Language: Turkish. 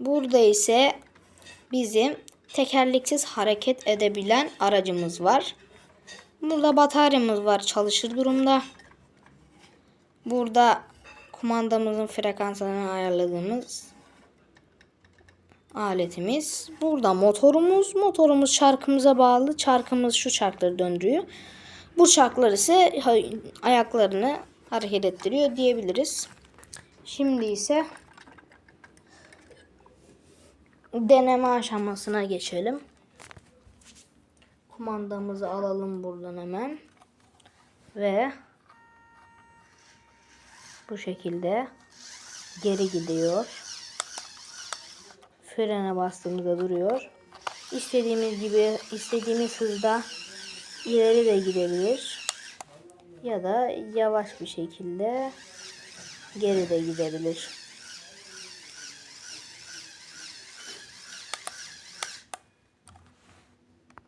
Burada ise bizim tekerleksiz hareket edebilen aracımız var. Burada bataryamız var çalışır durumda. Burada kumandamızın frekansını ayarladığımız aletimiz. Burada motorumuz. Motorumuz çarkımıza bağlı. Çarkımız şu çarkları döndürüyor. Bu çarklar ise ayaklarını hareket ettiriyor diyebiliriz. Şimdi ise deneme aşamasına geçelim. Kumandamızı alalım buradan hemen. Ve bu şekilde geri gidiyor. Frene bastığımızda duruyor. İstediğimiz gibi istediğimiz hızda ileri de gidebilir. Ya da yavaş bir şekilde geri de gidebilir.